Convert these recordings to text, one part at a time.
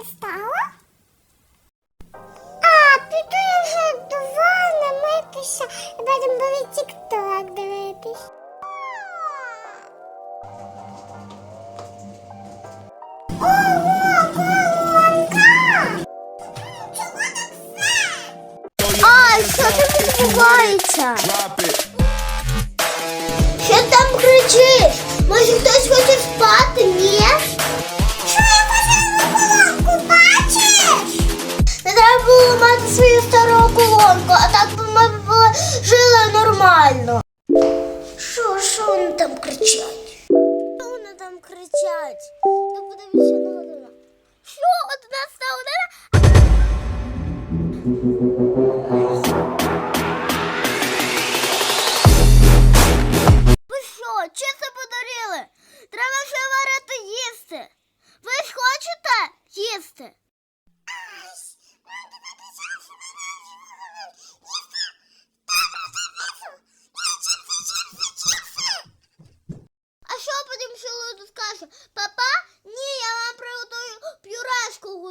не стало? А, піду я вже до ванни митися і будемо буде тік-ток дивитись. Ой, що там відбувається? Нормально. Що, що вони там кричать? Що вони там кричать? Ну подивіться на годину. Що, одинадцята година?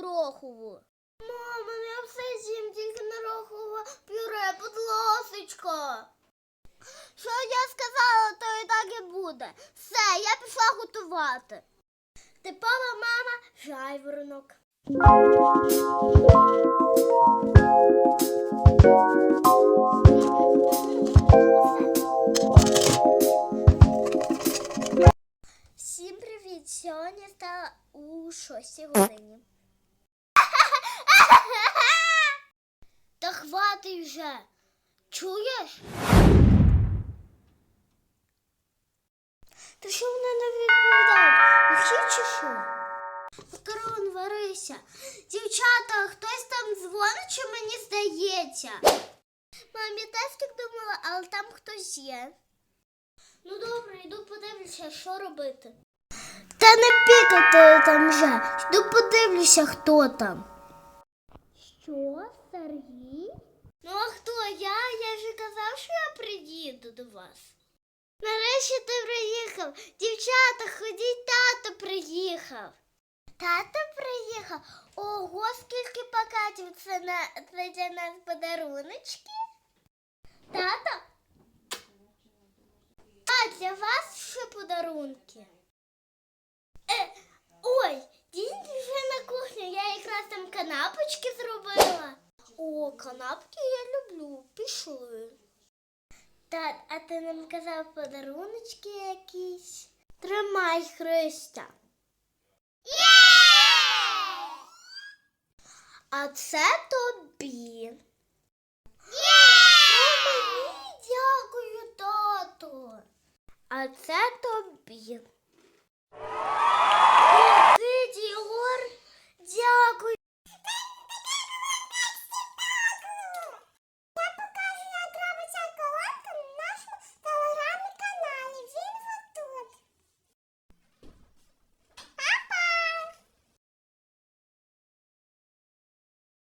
Горохову. Мама, я все з'їм тільки на горохове пюре, будь ласочка. Що я сказала, то і так і буде. Все, я пішла готувати. Типова мама жайворонок. Всім привіт! Сьогодні стало у 6 годині. Та хватить вже. Чуєш? Та що вони не відповідають? Глухі чи що? Макарон, варися. Дівчата, хтось там дзвонить, чи мені здається? Мам, я теж так думала, але там хтось є. Ну добре, йду подивлюся, що робити. Та не пікайте там вже. Йду подивлюся, хто там. Що, Сергій? Ну а хто я? Я ж казав, що я приїду до вас. Нарешті ти приїхав. Дівчата, ходіть, тато приїхав. Тато приїхав. Ого, скільки пакетів це, на, це для нас подаруночки. Тато? А для вас ще подарунки. Е, ой, дійсно вже на кухню. Я якраз там канапочки зробила. О, канапки я люблю. Пішли. Тат, а ти нам казав подаруночки якісь? Тримай, Христя. А це тобі. Мені дякую, тато. А це тобі.